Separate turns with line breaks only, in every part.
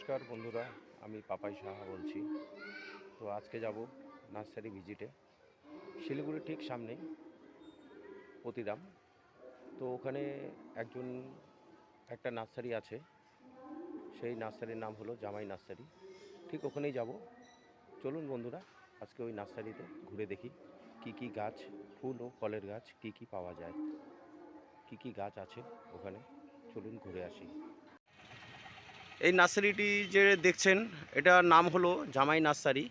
নমস্কার বন্ধুরা, আমি পাপাই সাহা বলছি। তো আজকে যাব নার্সারি ভিজিটে। শিলিগুড়ির ঠিক সামনেই প্রতিরাম তো ওখানে একজন, একটা নার্সারি আছে। সেই নার্সারির নাম হলো জামাই নার্সারি। ঠিক ওখানেই যাব। চলুন বন্ধুরা, আজকে ওই নার্সারিতে ঘুরে দেখি কি কি গাছ, ফুল ও ফলের গাছ কি কি পাওয়া যায়। কি কি গাছ আছে ওখানে? চলুন ঘুরে আসি। এই নার্সারিটি যে দেখছেন, এটার নাম হলো জামাই নার্সারি।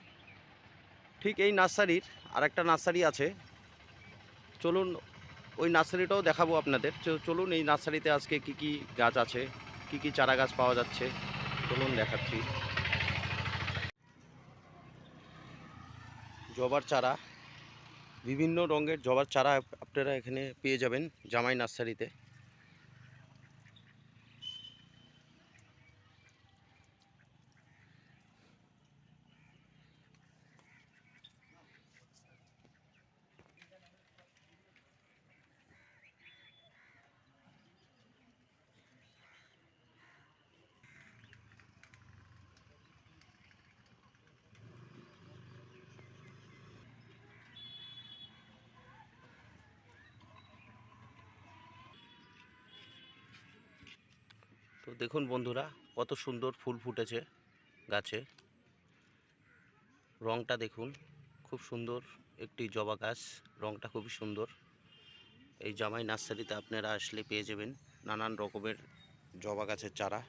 ঠিক এই নার্সারির আরেকটা নার্সারি আছে। চলুন ওই নার্সারিটাও দেখাবো আপনাদের। চলুন এই নার্সারিতে আজকে কি কি গাছ আছে, কি কি চারা গাছ পাওয়া যাচ্ছে, চলুন দেখাচ্ছি। জবার চারা, বিভিন্ন রঙের জবার চারা আপনারা এখানে পেয়ে যাবেন জামাই নার্সারিতে। তো দেখুন বন্ধুরা, কত সুন্দর ফুল ফুটেছে গাছে। রংটা দেখুন, খুব সুন্দর একটি জবা গাছ, রংটা খুবই সুন্দর। এই জামাই নার্সারিতে আপনারা আসলে পেয়ে যাবেন নানান রকমের জবা গাছের চারা।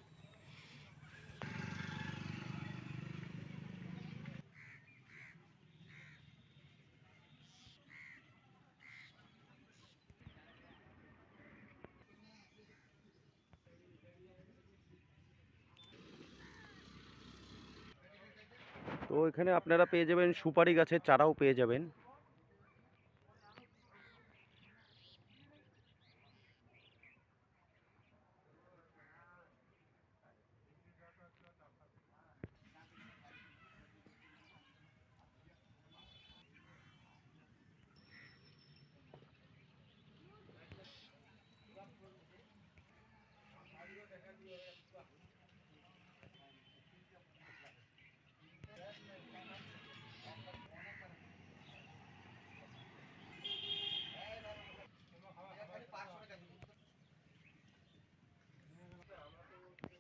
তো এখানে আপনারা পেয়ে যাবেন সুপারি গাছের চারাও পেয়ে যাবেন।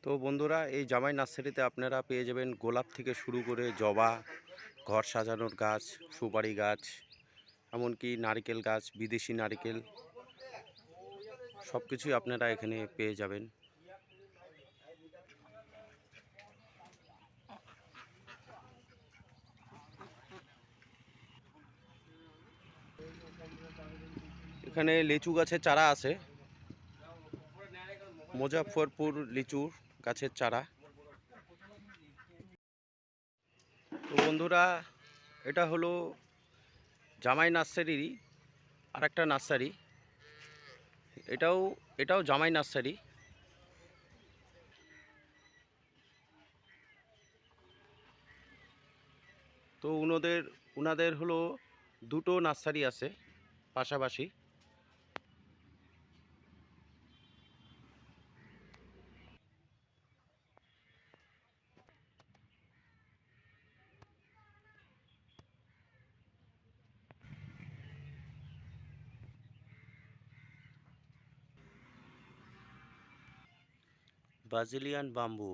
তো বন্ধুরা, এই জামাই নার্সারিতে আপনারা পেয়ে যাবেন গোলাপ থেকে শুরু করে জবা, ঘর সাজানোর গাছ, সুপারি গাছ, এমনকি নারকেল গাছ, বিদেশি নারকেল সব কিছুই আপনারা এখানে পেয়ে যাবেন। এখানে লিচু গাছের চারা আছে। মুজাফরপুর লিচুর গাছের চারা। তো বন্ধুরা, এটা হলো জামাই নার্সারিরই আর একটা নার্সারি। এটাও এটাও জামাই নার্সারি। তো উনাদের উনাদের হলো দুটো নার্সারি আছে পাশাপাশি। ব্রাজিলিয়ান বাম্বু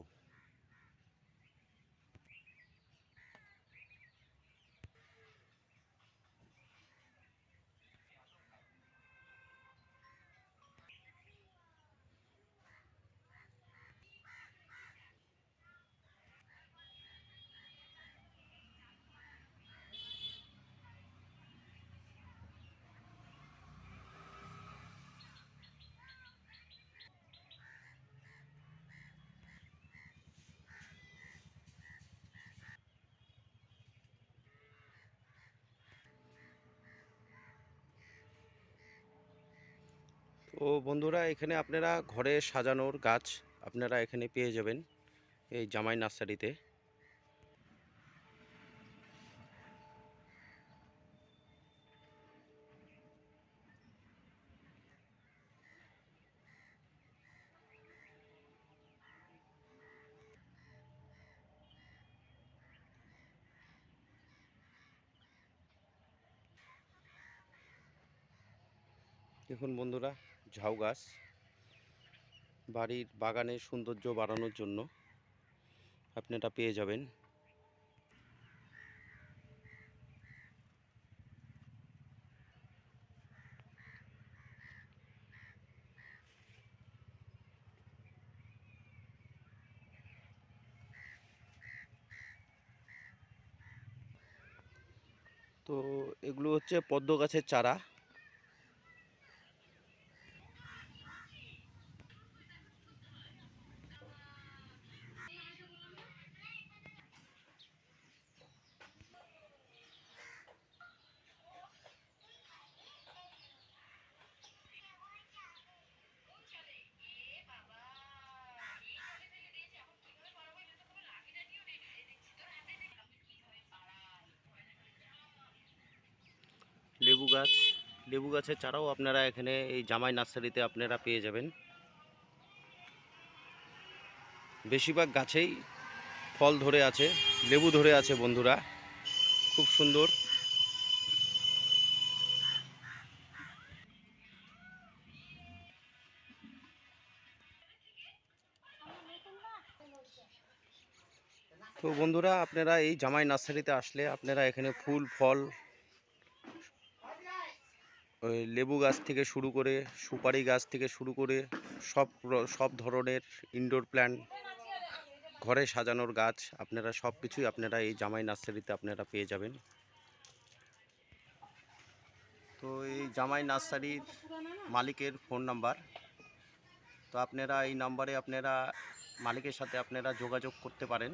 তো বন্ধুরা, এখানে আপনারা ঘরে সাজানোর গাছ আপনারা এখানে পেয়ে যাবেন এই জামাই নার্সারিতে। দেখুন বন্ধুরা ঝাউ গাছ। বাড়ির বাগানের সৌন্দর্য বাড়ানোর জন্য আপনারা পেয়ে যাবেন। তো এগুলো হচ্ছে পদ্ম গাছের চারা। লেবু গাছ। লেবু গাছের চারাও আপনারা এখানে এই জামাই নার্সারিতে আপনারা পেয়ে যাবেন। বেশিরভাগ গাছেই ফল ধরে আছে, লেবু ধরে আছে বন্ধুরা। খুব সুন্দর। তো বন্ধুরা, আপনারা এই জামাই নার্সারিতে আসলে আপনারা এখানে ফুল, ফল ওই লেবু গাছ থেকে শুরু করে, সুপারি গাছ থেকে শুরু করে সব সব ধরনের ইনডোর প্ল্যান্ট ঘরে সাজানোর গাছ, আপনারা সব কিছুই আপনারা এই জামাই নার্সারিতে আপনারা পেয়ে যাবেন। তো এই জামাই নার্সারির মালিকের ফোন নাম্বার। তো আপনারা এই নাম্বারে আপনারা মালিকের সাথে আপনারা যোগাযোগ করতে পারেন।